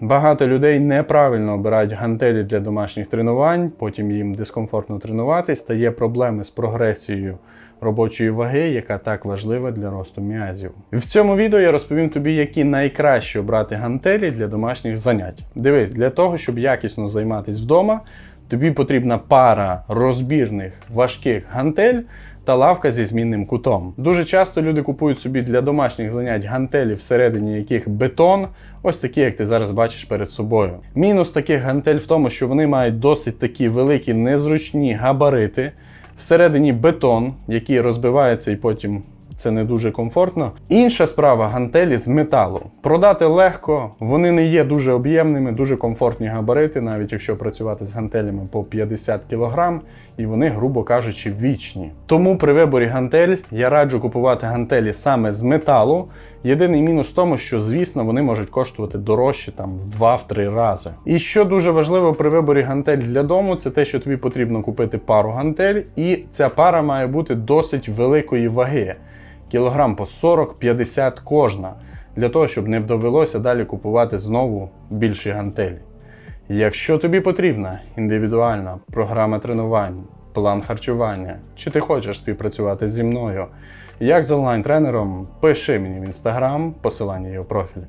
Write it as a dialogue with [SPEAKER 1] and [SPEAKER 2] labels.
[SPEAKER 1] Багато людей неправильно обирають гантелі для домашніх тренувань, потім їм дискомфортно тренуватись, та є проблеми з прогресією робочої ваги, яка так важлива для росту м'язів. В цьому відео я розповім тобі, які найкраще обрати гантелі для домашніх занять. Дивись, для того, щоб якісно займатися вдома, тобі потрібна пара розбірних важких гантель та лавка зі змінним кутом. Дуже часто люди купують собі для домашніх занять гантелі, всередині яких бетон, ось такі, як ти зараз бачиш перед собою. Мінус таких гантель в тому, що вони мають досить такі великі незручні габарити. Всередині бетон, який розбивається і потім це не дуже комфортно. Інша справа гантелі з металу. Продати легко, вони не є дуже об'ємними, дуже комфортні габарити, навіть якщо працювати з гантелями по 50 кг, і вони, грубо кажучи, вічні. Тому при виборі гантель я раджу купувати гантелі саме з металу. Єдиний мінус в тому, що, звісно, вони можуть коштувати дорожче там в 2-3 рази. І що дуже важливо при виборі гантель для дому, це те, що тобі потрібно купити пару гантель, і ця пара має бути досить великої ваги кілограм по 40-50 кожна, для того, щоб не довелося далі купувати знову більші гантелі. Якщо тобі потрібна індивідуальна програма тренувань, план харчування, чи ти хочеш співпрацювати зі мною, як з онлайн-тренером, пиши мені в інстаграм, посилання у профілі.